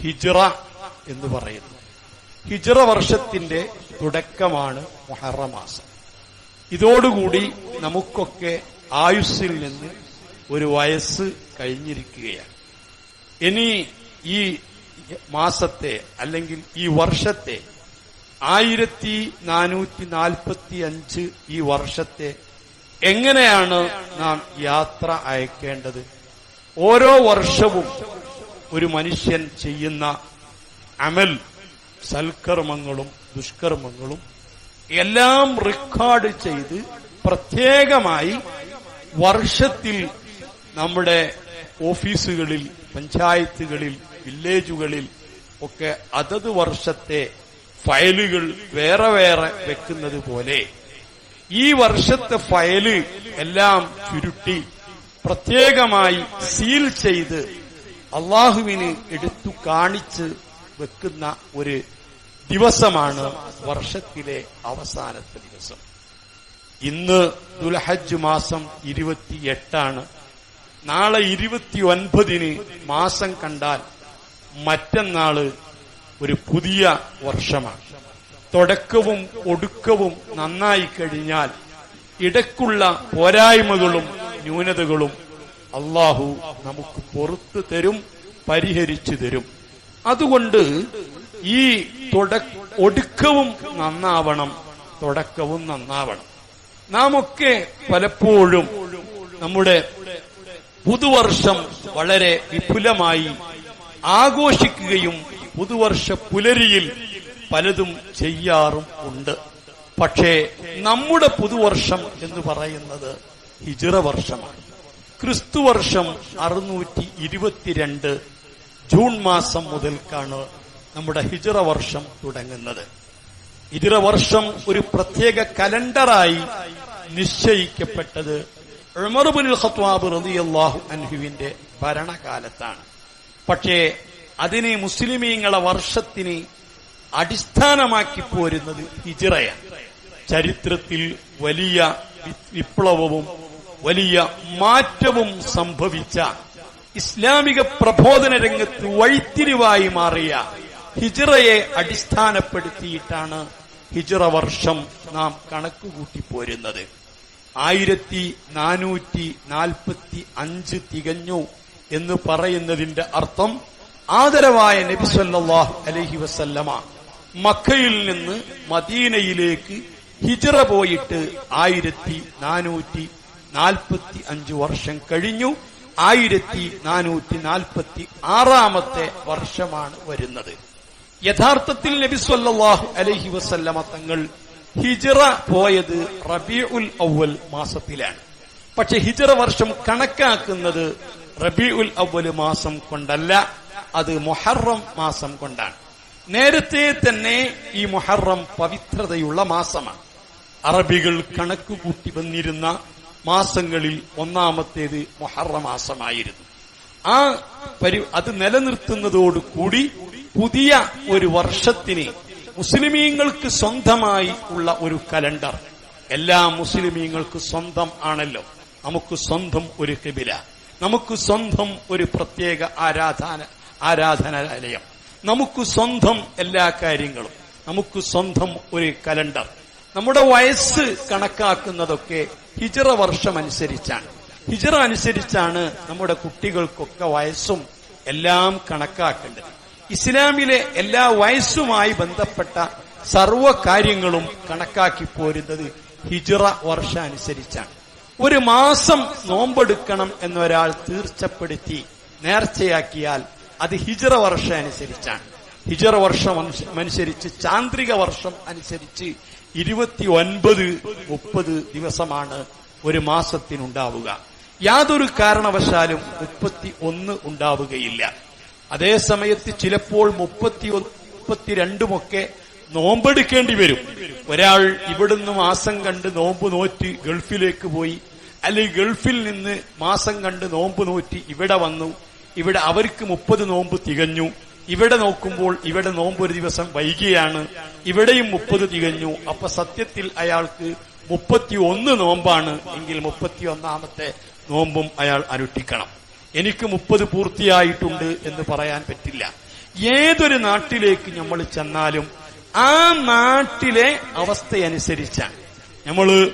ഹിജ്റ എന്ന് പറയുന്നു. ഹിജ്റ വർഷത്തിന്റെ തുടക്കമാണ് മൊഹറമാസം. മാസം ഇതോടുകൂടി നമുക്കൊക്കെ ആയുസ്സിൽ നിന്ന് ഒരു വയസ്സ് കഴിഞ്ഞിരിക്കുകയാണ്. ഇനി ഈ മാസത്തെ അല്ലെങ്കിൽ ഈ വർഷത്തെ ആയിരത്തി നാനൂറ്റി നാൽപ്പത്തി അഞ്ച് ഈ വർഷത്തെ എങ്ങനെയാണ് നാം യാത്ര അയക്കേണ്ടത്? ഓരോ വർഷവും ഒരു മനുഷ്യൻ ചെയ്യുന്ന അമൽ സൽക്കർമ്മങ്ങളും ദുഷ്കർമ്മങ്ങളും എല്ലാം റെക്കോർഡ് ചെയ്ത് പ്രത്യേകമായി വർഷത്തിൽ നമ്മുടെ ഓഫീസുകളിൽ പഞ്ചായത്തുകളിൽ വില്ലേജുകളിൽ ഒക്കെ അതത് വർഷത്തെ ഫയലുകൾ വേറെ വേറെ വെക്കുന്നത് പോലെ ഈ വർഷത്തെ ഫയൽ എല്ലാം ചുരുട്ടി പ്രത്യേകമായി സീൽ ചെയ്ത് അള്ളാഹുവിന് എടുത്തു കാണിച്ച് വെക്കുന്ന ഒരു ദിവസമാണ് വർഷത്തിലെ അവസാനത്തെ ദിവസം. ഇന്ന് ദുൽഹജ് മാസം ഇരുപത്തിയെട്ടാണ്. നാളെ ഇരുപത്തി ഒൻപതിന് മാസം കണ്ടാൽ മറ്റന്നാൾ ഒരു പുതിയ വർഷമാണ്. തുടക്കവും ഒടുക്കവും നന്നായി കഴിഞ്ഞാൽ ഇടക്കുള്ള പോരായ്മകളും ന്യൂനതകളും അള്ളാഹു നമുക്ക് പുറത്തു തരും പരിഹരിച്ചു തരും. അതുകൊണ്ട് ഈ തുട ഒടുക്കവും നന്നാവണം തുടക്കവും നന്നാവണം. നാം ഒക്കെ പലപ്പോഴും നമ്മുടെ പുതുവർഷം വളരെ വിപുലമായി ആഘോഷിക്കുകയും പുതുവർഷ പുലരിയിൽ പലതും ചെയ്യാറും ഉണ്ട്. പക്ഷേ നമ്മുടെ പുതുവർഷം എന്ന് പറയുന്നത് ഹിജിറ വർഷമാണ്. ക്രിസ്തു വർഷം അറുന്നൂറ്റി ഇരുപത്തിരണ്ട് ജൂൺ മാസം മുതൽക്കാണ് നമ്മുടെ ഹിജറ വർഷം തുടങ്ങുന്നത്. ഹിജറ വർഷം ഒരു പ്രത്യേക കലണ്ടറായി നിശ്ചയിക്കപ്പെട്ടത് ഉമർബുൽ ഖത്വാബ് റളിയല്ലാഹു അൻഹുവിന്റെ ഭരണകാലത്താണ്. പക്ഷേ അതിനെ മുസ്ലിമീങ്ങളെ വർഷത്തിന് അടിസ്ഥാനമാക്കി പോരുന്നത് ഹിജിറയാണ്. ചരിത്രത്തിൽ വലിയ വിപ്ലവവും വലിയ മാറ്റവും സംഭവിച്ച ഇസ്ലാമിക പ്രബോധന രംഗത്ത് വഴിത്തിരിവായി മാറിയ ഹിജിറയെ അടിസ്ഥാനപ്പെടുത്തിയിട്ടാണ് ഹിജിറ വർഷം നാം കണക്കുകൂട്ടി പോരുന്നത്. ആയിരത്തി നാനൂറ്റി നാൽപ്പത്തി അഞ്ച് തികഞ്ഞു എന്ന് പറയുന്നതിന്റെ അർത്ഥം ആദരവായ നബി അലഹി അലൈഹി വസല്ലമ മക്കയിൽ നിന്ന് മദീനയിലേക്ക് ഹിജറ പോയിട്ട് ആയിരത്തി നാനൂറ്റി നാൽപ്പത്തി അഞ്ച് വർഷം കഴിഞ്ഞു. ആയിരത്തി നാനൂറ്റി നാൽപ്പത്തി ആറാമത്തെ വർഷമാണ് വരുന്നത്. യഥാർത്ഥത്തിൽ നബി സല്ലാഹു അലൈഹി വസല്ലമ തങ്ങൾ ഹിജറ പോയത് റബീഉൽ അവൽ മാസത്തിലാണ്. പക്ഷെ ഹിജറ വർഷം കണക്കാക്കുന്നത് റബീഉൽ അവൽ മാസം കൊണ്ടല്ല അത് മൊഹറം മാസം കൊണ്ടാണ്. നേരത്തെ തന്നെ ഈ മൊഹറം പവിത്രതയുള്ള മാസമാണ്. അറബികൾ കണക്ക് കൂട്ടി വന്നിരുന്ന മാസങ്ങളിൽ ഒന്നാമത്തേത് മൊഹറ മാസമായിരുന്നു. ആ പരി അത് നിലനിർത്തുന്നതോടുകൂടി പുതിയ ഒരു വർഷത്തിന് മുസ്ലിമീങ്ങൾക്ക് സ്വന്തമായി ഉള്ള ഒരു കലണ്ടർ. എല്ലാ മുസ്ലിമീങ്ങൾക്ക് സ്വന്തം ആണല്ലോ. നമുക്ക് സ്വന്തം ഒരു കിബില നമുക്ക് സ്വന്തം ഒരു പ്രത്യേക ആരാധന ആരാധനാലയം. നമുക്ക് സ്വന്തം എല്ലാ കാര്യങ്ങളും. നമുക്ക് സ്വന്തം ഒരു കലണ്ടർ. നമ്മുടെ വയസ്സ് കണക്കാക്കുന്നതൊക്കെ ഹിജറ വർഷം അനുസരിച്ചാണ് ഹിജറ അനുസരിച്ചാണ് നമ്മുടെ കുട്ടികൾക്കൊക്കെ വയസ്സും എല്ലാം കണക്കാക്കേണ്ടത്. ഇസ്ലാമിലെ എല്ലാ വയസ്സുമായി ബന്ധപ്പെട്ട സർവ കാര്യങ്ങളും കണക്കാക്കി പോരുന്നത് ഹിജറ വർഷം അനുസരിച്ചാണ് ഒരു മാസം നോമ്പെടുക്കണം എന്നൊരാൾ തീർച്ചപ്പെടുത്തി നേർച്ചയാക്കിയാൽ അത് ഹിജറ വർഷം അനുസരിച്ചാണ് ഹിജറ വർഷം അനുസരിച്ച് ചാന്ദ്രിക വർഷം അനുസരിച്ച് ഇരുപത്തി ഒൻപത് മുപ്പത് ദിവസമാണ് ഒരു മാസത്തിനുണ്ടാവുക. യാതൊരു കാരണവശാലും മുപ്പത്തി ഒന്ന് ഉണ്ടാവുകയില്ല. അതേ സമയത്ത് ചിലപ്പോൾ മുപ്പത്തി മുപ്പത്തിരണ്ടുമൊക്കെ നോമ്പെടുക്കേണ്ടി വരും. ഒരാൾ ഇവിടുന്ന് മാസം കണ്ട് നോമ്പ് നോറ്റ് ഗൾഫിലേക്ക് പോയി അല്ലെങ്കിൽ ഗൾഫിൽ നിന്ന് മാസം കണ്ട് നോമ്പ് നോറ്റി ഇവിടെ വന്നു ഇവിടെ അവർക്ക് മുപ്പത് നോമ്പ് തികഞ്ഞു ഇവിടെ നോക്കുമ്പോൾ ഇവിടെ നോമ്പ് ഒരു ദിവസം വൈകിയാണ്. ഇവിടെയും മുപ്പത് തികഞ്ഞു. അപ്പൊ സത്യത്തിൽ അയാൾക്ക് മുപ്പത്തി ഒന്ന് നോമ്പാണ്. എങ്കിൽ മുപ്പത്തി ഒന്നാമത്തെ നോമ്പും അയാൾ അനുഷ്ഠിക്കണം. എനിക്ക് മുപ്പത് പൂർത്തിയായിട്ടുണ്ട് എന്ന് പറയാൻ പറ്റില്ല. ഏതൊരു നാട്ടിലേക്ക് നമ്മൾ ചെന്നാലും ആ നാട്ടിലെ അവസ്ഥയനുസരിച്ചാണ്. നമ്മൾ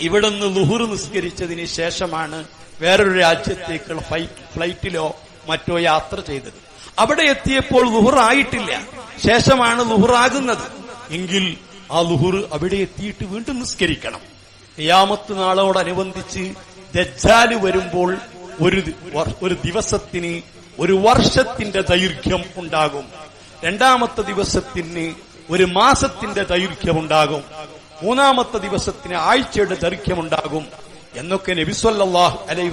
ഇവിടുന്ന് ലുഹുർ നിസ്കരിച്ചതിന് ശേഷമാണ് വേറൊരു രാജ്യത്തേക്കുള്ള ഫ്ലൈറ്റിലോ മറ്റോ യാത്ര ചെയ്തത്. അവിടെ എത്തിയപ്പോൾ ലുഹുർ ആയിട്ടില്ല. ശേഷമാണ് ലുഹുറാകുന്നത്. എങ്കിൽ ആ ലുഹുർ അവിടെ എത്തിയിട്ട് വീണ്ടും നിസ്കരിക്കണം. യാമത്ത് നാളോടനുബന്ധിച്ച് ദജ്ജാൽ വരുമ്പോൾ ഒരു ഒരു ദിവസത്തിന് ഒരു വർഷത്തിന്റെ ദൈർഘ്യം ഉണ്ടാകും. രണ്ടാമത്തെ ദിവസത്തിന് ഒരു മാസത്തിന്റെ ദൈർഘ്യം ഉണ്ടാകും. മൂന്നാമത്തെ ദിവസത്തിന് ആഴ്ചയുടെ ദൈർഘ്യമുണ്ടാകും എന്നൊക്കെ നബിസ്വല്ലാഹു അലൈ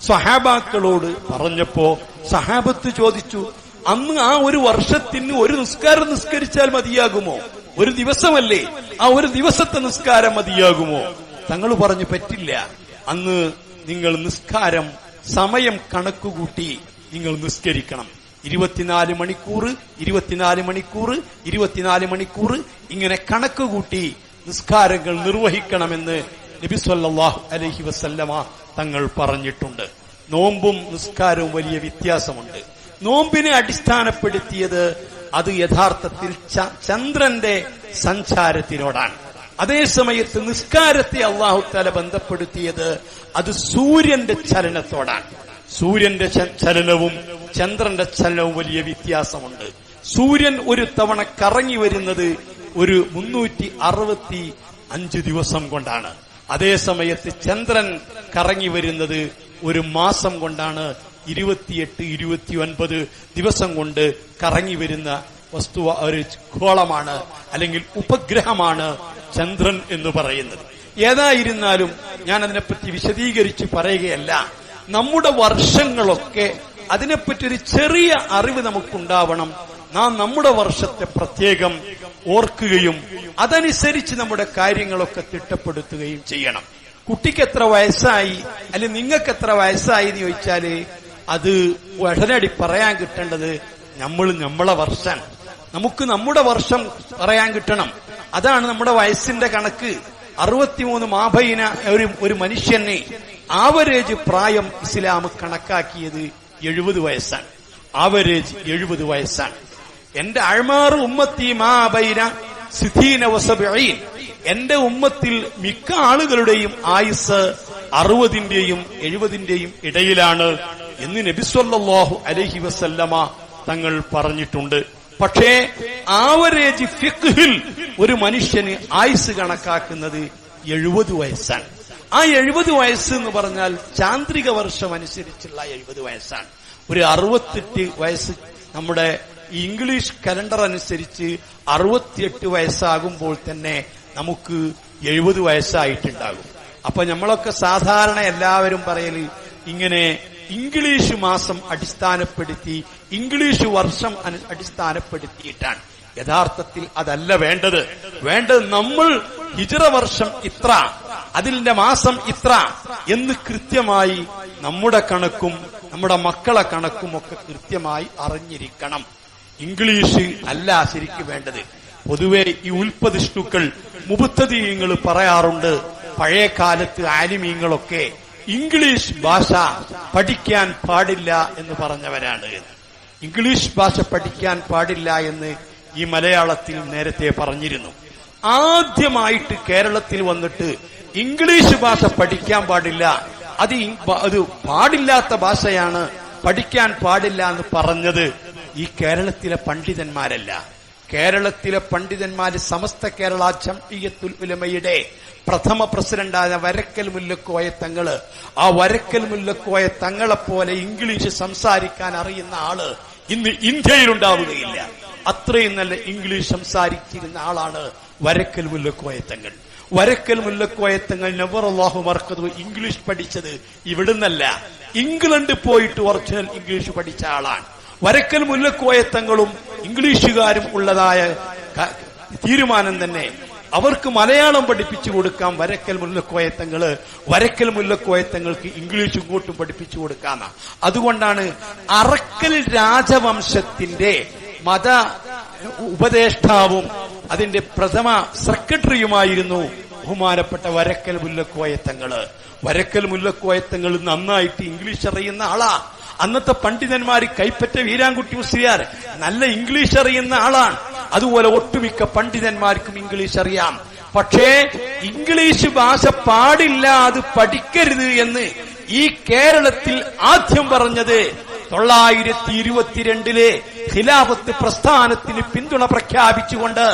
സഹാബാക്കളോട് പറഞ്ഞപ്പോ സഹാബത്ത് ചോദിച്ചു അന്ന് ആ ഒരു വർഷത്തിന് ഒരു നിസ്കാരം നിസ്കരിച്ചാൽ മതിയാകുമോ? ഒരു ദിവസമല്ലേ? ആ ഒരു ദിവസത്തെ നിസ്കാരം മതിയാകുമോ? തങ്ങൾ പറഞ്ഞു പറ്റില്ല. അന്ന് നിങ്ങൾ നിസ്കാരം സമയം കണക്കുകൂട്ടി നിങ്ങൾ നിസ്കരിക്കണം. ഇരുപത്തിനാല് മണിക്കൂർ ഇരുപത്തിനാല് മണിക്കൂർ ഇരുപത്തിനാല് മണിക്കൂർ ഇങ്ങനെ കണക്ക് കൂട്ടി നിസ്കാരങ്ങൾ നിർവഹിക്കണമെന്ന് നബിസ്വല്ലാഹു അലഹി അലൈഹി വസല്ലമ തങ്ങൾ പറഞ്ഞിട്ടുണ്ട്. നോമ്പും നിസ്കാരവും വലിയ വ്യത്യാസമുണ്ട്. നോമ്പിനെ അടിസ്ഥാനപ്പെടുത്തിയത് അത് യഥാർത്ഥത്തിൽ ചന്ദ്രന്റെ സഞ്ചാരത്തിനോടാണ്. അതേസമയത്ത് നിസ്കാരത്തെ അള്ളാഹു തല ബന്ധപ്പെടുത്തിയത് അത് സൂര്യന്റെ ചലനത്തോടാണ്. സൂര്യന്റെ ചലനവും ചന്ദ്രന്റെ ചലനവും വലിയ വ്യത്യാസമുണ്ട്. സൂര്യൻ ഒരു തവണ കറങ്ങി വരുന്നത് ഒരു മുന്നൂറ്റി അറുപത്തി അഞ്ച് ദിവസം കൊണ്ടാണ്. അതേസമയത്ത് ചന്ദ്രൻ കറങ്ങി വരുന്നത് ഒരു മാസം കൊണ്ടാണ്. ഇരുപത്തിയെട്ട് ഇരുപത്തി ഒൻപത് ദിവസം കൊണ്ട് കറങ്ങി വരുന്ന വസ്തു ഒരു ഗോളമാണ് അല്ലെങ്കിൽ ഉപഗ്രഹമാണ് ചന്ദ്രൻ എന്ന് പറയുന്നത്. ഏതായിരുന്നാലും ഞാൻ അതിനെപ്പറ്റി വിശദീകരിച്ച് പറയുകയല്ല. നമ്മുടെ വർഷങ്ങളൊക്കെ അതിനെപ്പറ്റി ഒരു ചെറിയ അറിവ് നമുക്കുണ്ടാവണം. നാം നമ്മുടെ വർഷത്തെ പ്രത്യേകം ഓർക്കുകയും അതനുസരിച്ച് നമ്മുടെ കാര്യങ്ങളൊക്കെ തിട്ടപ്പെടുത്തുകയും ചെയ്യണം. കുട്ടിക്ക് എത്ര വയസ്സായി? അല്ലെങ്കിൽ നിങ്ങൾക്ക് എത്ര വയസ്സായി എന്ന് ചോദിച്ചാൽ അത് ഉടനടി പറയാൻ കിട്ടേണ്ടത് നമ്മൾ നമ്മളെ വർഷം. നമുക്ക് നമ്മുടെ വർഷം പറയാൻ കിട്ടണം. അതാണ് നമ്മുടെ വയസ്സിന്റെ കണക്ക്. അറുപത്തിമൂന്ന് മാഭയിന ഒരു ഒരു മനുഷ്യനെ ആവറേജ് പ്രായം ഇസ്ലാം കണക്കാക്കിയത് എഴുപത് വയസ്സാണ്. ആവറേജ് എഴുപത് വയസ്സാണ്. എന്റെ അഴ്മാറ് ഉമ്മത്തി മാബൈന സിദ്ധീന വസബീൻ എന്റെ ഉമ്മത്തിൽ മിക്ക ആളുകളുടെയും ആയുസ് അറുപതിന്റെയും എഴുപതിന്റെയും ഇടയിലാണ് എന്ന് നബിസ്വല്ലാഹു അലഹി വസല്ലമ തങ്ങൾ പറഞ്ഞിട്ടുണ്ട്. പക്ഷേ ആവറേജ് ഫിഖിൽ ഒരു മനുഷ്യന് ആയുസ് കണക്കാക്കുന്നത് എഴുപത് വയസ്സാണ്. ആ എഴുപത് വയസ്സ് എന്ന് പറഞ്ഞാൽ ചാന്ദ്രിക വർഷം അനുസരിച്ചുള്ള എഴുപത് വയസ്സാണ്. ഒരു അറുപത്തെട്ട് വയസ്സ് നമ്മുടെ ഇംഗ്ലീഷ് കലണ്ടർ അനുസരിച്ച് അറുപത്തിയെട്ട് വയസ്സാകുമ്പോൾ തന്നെ നമുക്ക് എഴുപത് വയസ്സായിട്ടുണ്ടാകും. അപ്പൊ നമ്മളൊക്കെ സാധാരണ എല്ലാവരും പറയൽ ഇങ്ങനെ ഇംഗ്ലീഷ് മാസം അടിസ്ഥാനപ്പെടുത്തി ഇംഗ്ലീഷ് വർഷം അടിസ്ഥാനപ്പെടുത്തിയിട്ടാണ്. യഥാർത്ഥത്തിൽ അതല്ല വേണ്ടത്. വേണ്ടത് നമ്മൾ ഹിജറ വർഷം ഇത്ര അതിന്റെ മാസം ഇത്ര എന്ന് കൃത്യമായി നമ്മുടെ കണക്കും നമ്മുടെ മക്കളെ കണക്കും ഒക്കെ കൃത്യമായി അറിഞ്ഞിരിക്കണം. ഇംഗ്ലീഷ് അല്ല ശരിക്കും വേണ്ടത്. പൊതുവെ ഈ ഉൽപ്പതിഷ്ണുക്കൾ മുപ്പത്തതീയങ്ങൾ പറയാറുണ്ട്. പഴയ കാലത്ത് ആലിമീങ്ങളൊക്കെ ഇംഗ്ലീഷ് ഭാഷ പഠിക്കാൻ പാടില്ല എന്ന് പറഞ്ഞവരാണ്. ഇംഗ്ലീഷ് ഭാഷ പഠിക്കാൻ പാടില്ല എന്ന് ഈ മലയാളത്തിൽ നേരത്തെ പറഞ്ഞിരുന്നു. ആദ്യമായിട്ട് കേരളത്തിൽ വന്നിട്ട് ഇംഗ്ലീഷ് ഭാഷ പഠിക്കാൻ പാടില്ല. അത് അത് പാടില്ലാത്ത ഭാഷയാണ് പഠിക്കാൻ പാടില്ല എന്ന് പറഞ്ഞത്. ഈ കേരളത്തിലെ പണ്ഡിതന്മാരല്ല. കേരളത്തിലെ പണ്ഡിതന്മാര് സമസ്ത കേരള ജംഇയ്യത്തുൽ ഉലമയുടെ പ്രഥമ പ്രസിഡന്റായ വരക്കൽ മുല്ലക്കോയ തങ്ങൾ. ആ വരക്കൽ മുല്ലക്കോയ തങ്ങളെപ്പോലെ ഇംഗ്ലീഷ് സംസാരിക്കാൻ അറിയുന്ന ആൾ ഇന്ന് ഇന്ത്യയിലുണ്ടാവുകയില്ല. അത്രയും നല്ല ഇംഗ്ലീഷ് സംസാരിച്ചിരുന്ന ആളാണ് വരക്കൽ മുല്ലക്കോയ തങ്ങൾ. വരക്കൽ മുല്ലക്കോയ തങ്ങൾ നവർ അള്ളാഹു ഇംഗ്ലീഷ് പഠിച്ചത് ഇവിടുന്നല്ല. ഇംഗ്ലണ്ട് പോയിട്ട് ഒറിജിനൽ ഇംഗ്ലീഷ് പഠിച്ച ആളാണ്. വരക്കൽ മുല്ലക്കോയത്തങ്ങളും ഇംഗ്ലീഷുകാരും ഉള്ളതായ തീരുമാനം തന്നെ. അവർക്ക് മലയാളം പഠിപ്പിച്ചു കൊടുക്കാം വരക്കൽ മുല്ലക്കോയത്തങ്ങൾ വരക്കൽ മുല്ലക്കോയത്തങ്ങൾക്ക് ഇംഗ്ലീഷ് ഇങ്ങോട്ടും പഠിപ്പിച്ചു കൊടുക്കാന്ന. അതുകൊണ്ടാണ് അറക്കൽ രാജവംശത്തിന്റെ മത ഉപദേഷ്ടാവും അതിന്റെ പ്രഥമ സെക്രട്ടറിയുമായിരുന്നു ബഹുമാനപ്പെട്ട വരക്കൽ മുല്ലക്കോയത്തങ്ങൾ വരക്കൽ മുല്ലക്കോയത്തങ്ങൾ നന്നായിട്ട് ഇംഗ്ലീഷ് അറിയുന്ന ആളാ. അന്നത്തെ പണ്ഡിതന്മാർ കൈപ്പറ്റ വീരാൻകുട്ടി മുസ്ലിയാർ നല്ല ഇംഗ്ലീഷ് അറിയുന്ന ആളാണ്. അതുപോലെ ഒട്ടുമിക്ക പണ്ഡിതന്മാർക്കും ഇംഗ്ലീഷ് അറിയാം. പക്ഷേ ഇംഗ്ലീഷ് ഭാഷ പാടില്ല അത് പഠിക്കരുത് എന്ന് ഈ കേരളത്തിൽ ആദ്യം പറഞ്ഞത് തൊള്ളായിരത്തി ഇരുപത്തിരണ്ടിലെ ഖിലാഫത്ത് പ്രസ്ഥാനത്തിന് പിന്തുണ പ്രഖ്യാപിച്ചുകൊണ്ട്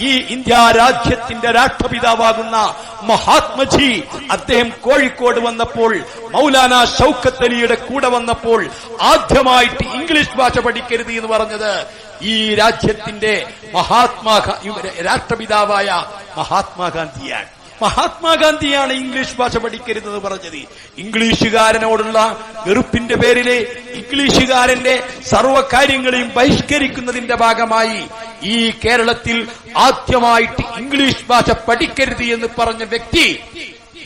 ഈ ഇന്ത്യ രാജ്യത്തിന്റെ രാഷ്ട്രപിതാവാകുന്ന മഹാത്മജി അദ്ദേഹം കോഴിക്കോട് വന്നപ്പോൾ മൗലാന ഷൗക്കത്ത് അലിയുടെ കൂടെ വന്നപ്പോൾ ആദ്യമായിട്ട് ഇംഗ്ലീഷ് ഭാഷ പഠിക്കരുത് എന്ന് പറഞ്ഞത് ഈ രാജ്യത്തിന്റെ മഹാത്മാ രാഷ്ട്രപിതാവായ മഹാത്മാഗാന്ധിയാണ് മഹാത്മാഗാന്ധിയാണ് ഇംഗ്ലീഷ് ഭാഷ പഠിക്കരുതെന്ന് പറഞ്ഞത്. ഇംഗ്ലീഷുകാരനോടുള്ള വെറുപ്പിന്റെ പേരിലെ ഇംഗ്ലീഷുകാരന്റെ സർവകാര്യങ്ങളെയും ബഹിഷ്കരിക്കുന്നതിന്റെ ഭാഗമായി ഈ കേരളത്തിൽ ആദ്യമായിട്ട് ഇംഗ്ലീഷ് ഭാഷ പഠിക്കരുത് എന്ന് പറഞ്ഞ വ്യക്തി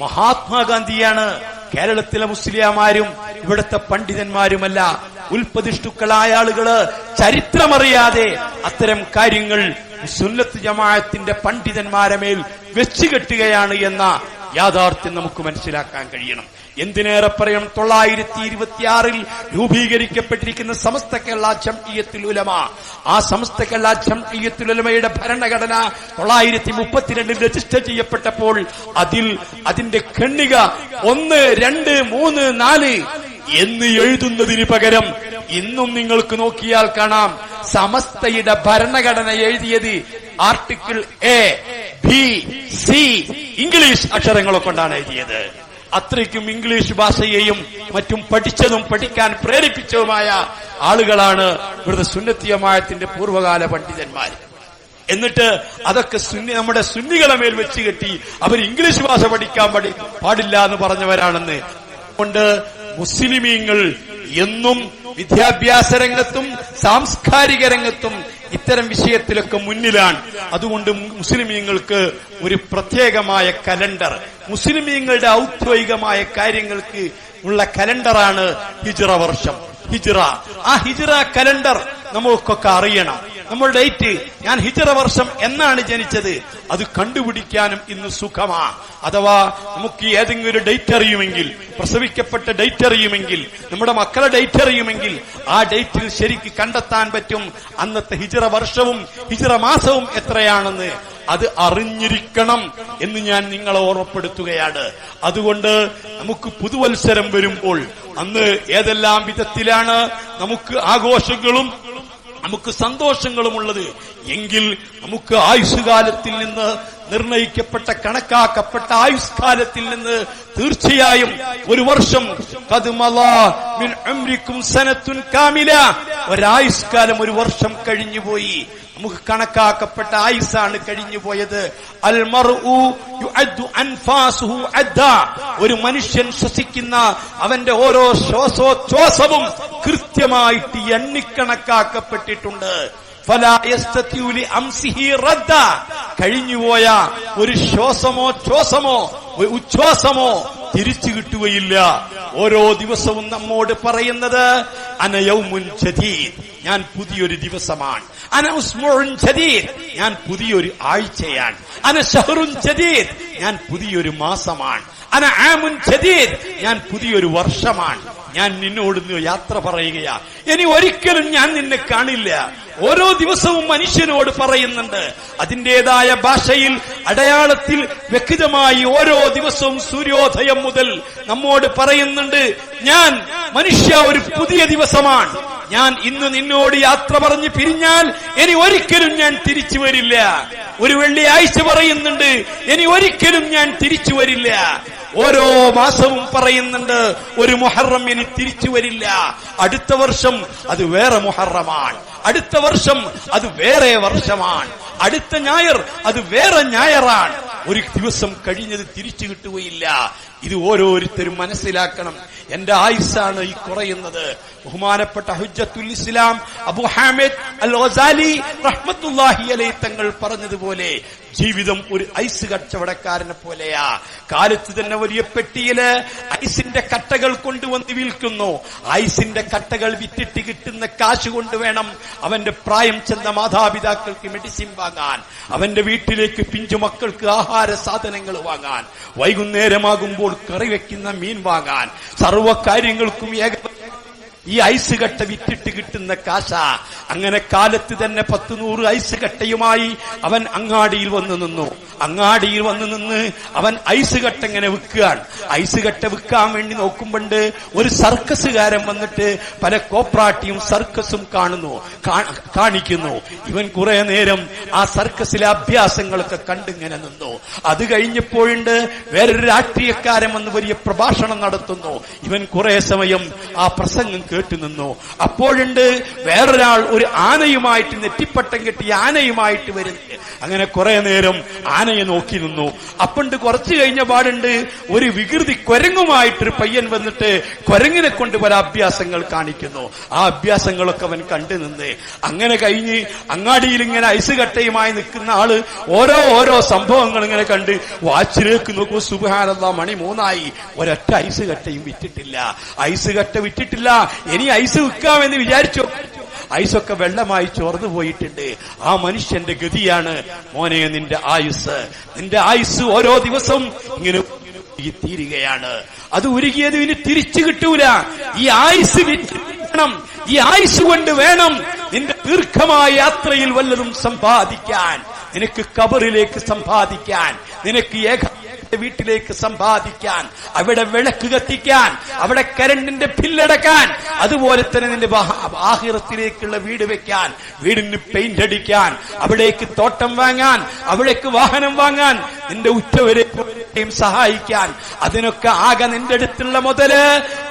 മഹാത്മാഗാന്ധിയാണ്. കേരളത്തിലെ മുസ്ലിയാമാരും ഇവിടുത്തെ പണ്ഡിതന്മാരുമല്ല. ഉൽപ്പതിഷ്ടുക്കളായ ആളുകൾ ചരിത്രമറിയാതെ അത്തരം കാര്യങ്ങൾ സുന്നത്ത് ജമാഅത്തിന്റെ പണ്ഡിതന്മാരെ മേൽ വെച്ചുകെട്ടുകയാണ് എന്ന യാഥാർത്ഥ്യം നമുക്ക് മനസ്സിലാക്കാൻ കഴിയണം. എന്തിനേറെ പറയണം? തൊള്ളായിരത്തി ഇരുപത്തിയാറിൽ രൂപീകരിക്കപ്പെട്ടിരിക്കുന്ന സമസ്ത കേരള ജംഇയ്യത്തുൽ ഉലമ. ആ സമസ്ത കേരള ജംഇയ്യത്തുൽ ഉലമയുടെ ഭരണഘടന തൊള്ളായിരത്തി മുപ്പത്തിരണ്ടിൽ രജിസ്റ്റർ ചെയ്യപ്പെട്ടപ്പോൾ അതിൽ അതിന്റെ ഖണ്ണിക ഒന്ന് രണ്ട് മൂന്ന് നാല് എന്ന് എഴുതുന്നതിന് പകരം ഇന്നും നിങ്ങൾക്ക് നോക്കിയാൽ കാണാം സമസ്തയുടെ ഭരണഘടന എഴുതിയത് article A B C English അക്ഷരങ്ങളെ കൊണ്ടാണ് എഴുതിയത്. അത്രയ്ക്കും ഇംഗ്ലീഷ് ഭാഷയെയും മറ്റും പഠിച്ചതും പഠിക്കാൻ പ്രേരിപ്പിച്ചതുമായ ആളുകളാണ് ഇവിടുത്തെ സുന്നത്തിയമായത്തിന്റെ പൂർവകാല പണ്ഡിതന്മാർ. എന്നിട്ട് അതൊക്കെ സുന്നി നമ്മുടെ സുന്നികളെ മേൽ വെച്ച് കെട്ടി അവർ ഇംഗ്ലീഷ് ഭാഷ പഠിക്കാൻ പഠി പാടില്ല എന്ന് പറഞ്ഞവരാണെന്ന്. കൊണ്ട് മുസ്ലിമീങ്ങൾ എന്നും വിദ്യാഭ്യാസ രംഗത്തും സാംസ്കാരിക രംഗത്തും ഇത്തരം വിഷയത്തിലൊക്കെ മുന്നിലാണ്. അതുകൊണ്ട് മുസ്ലിമീങ്ങൾക്ക് ഒരു പ്രത്യേകമായ കലണ്ടർ മുസ്ലിമീങ്ങളുടെ ഔദ്യോഗികമായ കാര്യങ്ങൾക്ക് ഉള്ള കലണ്ടറാണ് ഹിജ്റ വർഷം. ഹിജ്റ. ആ ഹിജ്റ കലണ്ടർ നമുക്കൊക്കെ അറിയണം. നമ്മൾ ഡേറ്റ് ഞാൻ ഹിജറ വർഷം എന്നാണ് ജനിച്ചത്. അത് കണ്ടുപിടിക്കാനും ഇന്ന് സുഖമാ. അഥവാ നമുക്ക് ഏതെങ്കിലും ഒരു ഡേറ്റ് അറിയുമെങ്കിൽ പ്രസവിക്കപ്പെട്ട ഡേറ്റ് അറിയുമെങ്കിൽ നമ്മുടെ മക്കളെ ഡേറ്റ് അറിയുമെങ്കിൽ ആ ഡേറ്റിൽ ശരിക്ക് കണ്ടെത്താൻ പറ്റും. അന്നത്തെ ഹിജറ വർഷവും ഹിജറ മാസവും എത്രയാണെന്ന് അത് അറിഞ്ഞിരിക്കണം എന്ന് ഞാൻ നിങ്ങളെ ഓർമ്മപ്പെടുത്തുകയാണ്. അതുകൊണ്ട് നമുക്ക് പുതുവത്സരം വരുമ്പോൾ അന്ന് ഏതെല്ലാം വിധത്തിലാണ് നമുക്ക് ആഘോഷങ്ങളും നമുക്ക് സന്തോഷങ്ങളുമുള്ളത്. എങ്കിൽ നമുക്ക് ആയുഷ്കാലത്തിൽ നിന്ന് നിർണയിക്കപ്പെട്ട കണക്കാക്കപ്പെട്ട ആയുഷ്കാലത്തിൽ നിന്ന് തീർച്ചയായും ഒരു വർഷം സനത്തുൻ കാമില. ഒരായുഷ്കാലം ഒരു വർഷം കഴിഞ്ഞുപോയി നമുക്ക് കണക്കാക്കപ്പെട്ട ആയുസാണ് കഴിഞ്ഞു പോയത്. ഒരു മനുഷ്യൻ ശ്വസിക്കുന്ന അവന്റെ ഓരോ ശ്വാസോച്ഛ്വാസവും കൃത്യമായിട്ട് എണ്ണിക്കണക്കാക്കപ്പെട്ടിട്ടുണ്ട്. കഴിഞ്ഞുപോയ ഒരു ശ്വാസമോ ശ്വാസമോ ഉച്ഛ്വാസമോ തിരിച്ചു കിട്ടുകയില്ല. ഓരോ ദിവസവും നമ്മോട് പറയുന്നത് അനയൗമുൻ ജദീദ് ഞാൻ പുതിയൊരു ദിവസമാണ്. അന ഉസ്മുൻ ജദീദ് ഞാൻ പുതിയൊരു ആഴ്ചയാണ്. അന ഷഹറുൻ ജദീദ് ഞാൻ പുതിയൊരു മാസമാണ്. ജദീദ്. ഞാൻ പുതിയൊരു വർഷമാണ്. ഞാൻ നിന്നോട് യാത്ര പറയുകയാ. ഇനി ഒരിക്കലും ഞാൻ നിന്നെ കാണില്ല. ഓരോ ദിവസവും മനുഷ്യനോട് പറയുന്നുണ്ട്. അതിന്റേതായ ഭാഷയിൽ അടയാളത്തിൽ വ്യക്തമായി ഓരോ ദിവസവും സൂര്യോദയം മുതൽ നമ്മോട് പറയുന്നുണ്ട്. ഞാൻ മനുഷ്യ ഒരു പുതിയ ദിവസമാണ്. ഞാൻ ഇന്ന് നിന്നോട് യാത്ര പറഞ്ഞ് പിരിഞ്ഞാൽ ഇനി ഒരിക്കലും ഞാൻ തിരിച്ചു വരില്ല. ഒരു വെള്ളിയാഴ്ച പറയുന്നുണ്ട് ഇനി ഒരിക്കലും ഞാൻ തിരിച്ചു വരില്ല. ഓരോ മാസവും പറയുന്നുണ്ട് ഒരു മുഹറം ഇനി തിരിച്ചു വരില്ല. അടുത്ത വർഷം അത് വേറെ മുഹറമാണ്. അടുത്ത വർഷം അത് വേറെ വർഷമാണ്. അടുത്ത ഞായർ അത് വേറെ ഞായറാണ്. ഒരു ദിവസം കഴിഞ്ഞത് തിരിച്ചു കിട്ടുകയില്ല. ഇത് ഓരോരുത്തരും മനസ്സിലാക്കണം. എന്റെ ആയുസ്സാണ് ഈ കുറയുന്നത്. ബഹുമാനപ്പെട്ട ഹുജ്ജത്തുൽ ഇസ്ലാം അബു ഹാമിദ് അൽ ഒസാലി റഹ്മത്തുല്ലാഹി അലൈ തങ്ങൾ പറഞ്ഞതുപോലെ ജീവിതം ഒരു ഐസ് കച്ചവടക്കാരനെ പോലെയാ. കാലത്ത് തന്നെ വലിയ പെട്ടിയിൽ ഐസിന്റെ കട്ടകൾ കൊണ്ടുവന്ന് വിൽക്കുന്നു. ഐസിന്റെ കട്ടകൾ വിറ്റിട്ട് കിട്ടുന്ന കാശ് കൊണ്ട് വേണം അവന്റെ പ്രായം ചെന്ന മാതാപിതാക്കൾക്ക് മെഡിസിൻ വാങ്ങാൻ. അവന്റെ വീട്ടിലേക്ക് പിഞ്ചു മക്കൾക്ക് ആഹാര സാധനങ്ങൾ വാങ്ങാൻ. വൈകുന്നേരമാകുമ്പോൾ കറി വെക്കുന്ന മീൻ വാങ്ങാൻ. സർവ കാര്യങ്ങൾക്കും ഏക ഈ ഐസ് കട്ട വിറ്റിട്ട് കിട്ടുന്ന കാശ. അങ്ങനെ കാലത്ത് തന്നെ പത്ത് നൂറ് ഐസ് കട്ടയുമായി അവൻ അങ്ങാടിയിൽ വന്നു നിന്നു. അങ്ങാടിയിൽ വന്നു നിന്ന് അവൻ ഐസ് കട്ട ഇങ്ങനെ വിൽക്കുകയാണ്. ഐസ് കട്ട വിൽക്കാൻ വേണ്ടി നോക്കുമ്പോണ്ട് ഒരു സർക്കസുകാരൻ വന്നിട്ട് പല കോപ്രാട്ടിയും സർക്കസും കാണുന്നു കാണിക്കുന്നു. ഇവൻ കുറെ നേരം ആ സർക്കസിലെ അഭ്യാസങ്ങളൊക്കെ കണ്ടിങ്ങനെ നിന്നു. അത് കഴിഞ്ഞപ്പോഴുണ്ട് വേറൊരു രാഷ്ട്രീയക്കാരൻ വന്ന് വലിയ പ്രഭാഷണം നടത്തുന്നു. ഇവൻ കുറെ സമയം ആ പ്രസംഗം കേട്ടു നിന്നു അപ്പോഴുണ്ട് വേറൊരാൾ ഒരു ആനയുമായിട്ട് നെറ്റിപ്പട്ടം കെട്ടി ആനയുമായിട്ട് വരുന്നു. അങ്ങനെ കുറെ നേരം ആനയെ നോക്കി നിന്നു. അപ്പണ്ട് കുറച്ചു കഴിഞ്ഞ പാടുണ്ട് ഒരു വികൃതി കുരങ്ങുമായിട്ടൊരു പയ്യൻ വന്നിട്ട് കുരങ്ങിനെ കൊണ്ട് പല അഭ്യാസങ്ങൾ കാണിക്കുന്നു. ആ അഭ്യാസങ്ങളൊക്കെ അവൻ കണ്ടു നിന്ന്. അങ്ങനെ കഴിഞ്ഞ് അങ്ങാടിയിൽ ഇങ്ങനെ ഐസ് കട്ടയുമായി നിൽക്കുന്ന ആൾ ഓരോ ഓരോ സംഭവങ്ങൾ ഇങ്ങനെ കണ്ട് വാച്ചിലേക്ക് നോക്കൂ സുബാനന്ദ മണി മൂന്നായി. ഒരൊറ്റ ഐസ് കട്ടയും വിറ്റിട്ടില്ല. ഐസ് കട്ട വിറ്റിട്ടില്ല. ഇനി ഐസ് വിൽക്കാമെന്ന് വിചാരിച്ചു? ഐസൊക്കെ വെള്ളമായി ചോർന്നു പോയിട്ടുണ്ട്. ആ മനുഷ്യന്റെ ഗതിയാണ് മോനെ നിന്റെ ആയുസ് നിന്റെ ആയുസ് ഓരോ ദിവസവും ഇങ്ങനെ തീരുകയാണ് അത് ഉരുകിയത് ഇനി തിരിച്ചു കിട്ടൂല. ഈ ആയുസ് വേണം. ഈ ആയുസ് കൊണ്ട് വേണം നിന്റെ ദീർഘമായ യാത്രയിൽ വല്ലതും സമ്പാദിക്കാൻ. നിനക്ക് കബറിലേക്ക് സമ്പാദിക്കാൻ. നിനക്ക് ഏക വീട്ടിലേക്ക് സമ്പാദിക്കാൻ അവിടെ വിളക്ക് കത്തിക്കാൻ അവിടെ കരണ്ടിന്റെ ബില്ലടക്കാൻ അതുപോലെ തന്നെ നിന്റെ ആഹിറത്തിലേക്കുള്ള വീട് വെക്കാൻ വീടിന് പെയിന്റ് അടിക്കാൻ അവിടേക്ക് തോട്ടം വാങ്ങാൻ അവിടേക്ക് വാഹനം വാങ്ങാൻ നിന്റെ ഉറ്റവരെ സഹായിക്കാൻ. അതിനൊക്കെ ആകെ നിന്റെ അടുത്തുള്ള മുതൽ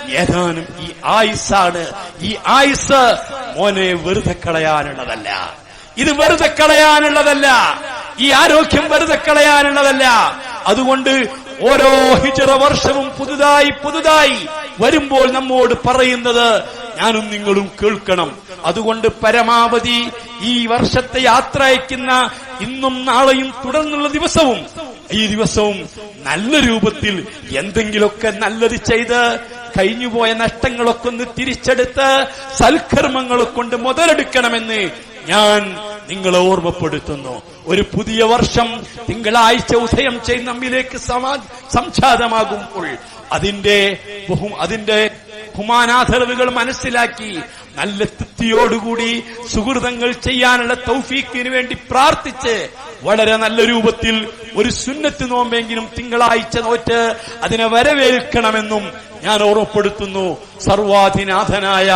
ഏതാനും ഈ ആയുസാണ് ഈ ആയുസ് മോനെ വെറുതെ കളയാനുള്ളതല്ല. ഇത് വെറുതെ കളയാനുള്ളതല്ല. ഈ ആരോഗ്യം വെറുതെ കളയാനുള്ളതല്ല. അതുകൊണ്ട് ഓരോ ഹിജറ വർഷവും പുതുതായി പുതുതായി വരുമ്പോൾ നമ്മോട് പറയുന്നത് ഞാനും നിങ്ങളും കേൾക്കണം. അതുകൊണ്ട് പരമാവധി ഈ വർഷത്തെ യാത്ര അയക്കുന്ന ഇന്നും നാളെയും തുടർന്നുള്ള ദിവസവും ഈ ദിവസവും നല്ല രൂപത്തിൽ എന്തെങ്കിലുമൊക്കെ നല്ലത് ചെയ്ത് കഴിഞ്ഞുപോയ നഷ്ടങ്ങളൊക്കെ ഒന്ന് തിരിച്ചെടുത്ത് സൽക്കർമ്മങ്ങളെ കൊണ്ട് മുതലെടുക്കണമെന്ന് ഞാൻ നിങ്ങളെ ഓർമ്മപ്പെടുത്തുന്നു. ഒരു പുതിയ വർഷം തിങ്കളാഴ്ച ഉദയം ചെയ്ത് നമ്മിലേക്ക് സംജാതമാകുമ്പോൾ അതിന്റെ ബഹു- അതിന്റെ ഹുമാനാഥളവുകൾ മനസ്സിലാക്കി നല്ല തൃപ്തിയോടുകൂടി സുഹൃതങ്ങൾ ചെയ്യാനുള്ള തൗഫീക്കിന് വേണ്ടി പ്രാർത്ഥിച്ച് വളരെ നല്ല രൂപത്തിൽ ഒരു സുന്നത്ത് നോമ്പെങ്കിലും തിങ്കളാഴ്ച നോറ്റ് അതിനെ വരവേൽക്കണമെന്നും ഞാൻ ഓർമ്മപ്പെടുത്തുന്നു സർവാധിനാഥനായ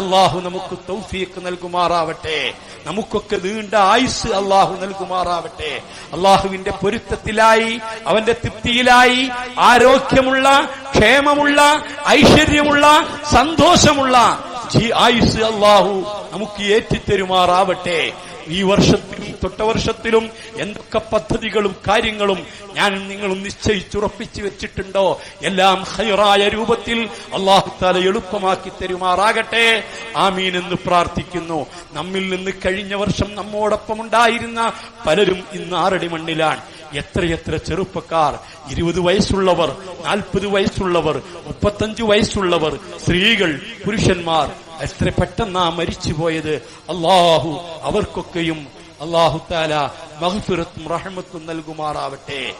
അള്ളാഹു നമുക്ക് തൗഫീക്ക് നൽകുമാറാവട്ടെ. നമുക്കൊക്കെ നീണ്ട ആയുസ് അള്ളാഹു നൽകുമാറാവട്ടെ. അള്ളാഹുവിന്റെ പൊരുത്തത്തിലായി അവന്റെ തൃപ്തിയിലായി ആരോഗ്യമുള്ള ക്ഷേമമുള്ള ഐശ്വര്യമുള്ള സന്തോഷമുള്ള ആയുസ് അള്ളാഹു നമുക്ക് ഏറ്റിത്തരുമാറാവട്ടെ. ഈ വർഷത്തിലും തൊട്ട വർഷത്തിലും എന്തൊക്കെ പദ്ധതികളും കാര്യങ്ങളും ഞാൻ നിങ്ങളും നിശ്ചയിച്ചുറപ്പിച്ചു വെച്ചിട്ടുണ്ടോ? എല്ലാം ഹൈറായ രൂപത്തിൽ അള്ളാഹു താല എളുപ്പമാക്കി തരുമാറാകട്ടെ. ആമീൻ എന്ന് പ്രാർത്ഥിക്കുന്നു. നമ്മിൽ നിന്ന് കഴിഞ്ഞ വർഷം നമ്മോടൊപ്പം ഉണ്ടായിരുന്ന പലരും ഇന്ന് ആറടി മണ്ണിലാണ്. എത്രയെത്ര ചെറുപ്പക്കാർ ഇരുപത് വയസ്സുള്ളവർ നാൽപ്പത് വയസ്സുള്ളവർ മുപ്പത്തഞ്ചു വയസ്സുള്ളവർ സ്ത്രീകൾ പുരുഷന്മാർ എത്ര പെട്ടെന്നാ മരിച്ചുപോയത്. അള്ളാഹു അവർക്കൊക്കെയും അള്ളാഹു താല മഹഫിറത്തും റഹമത്തും നൽകുമാറാവട്ടെ.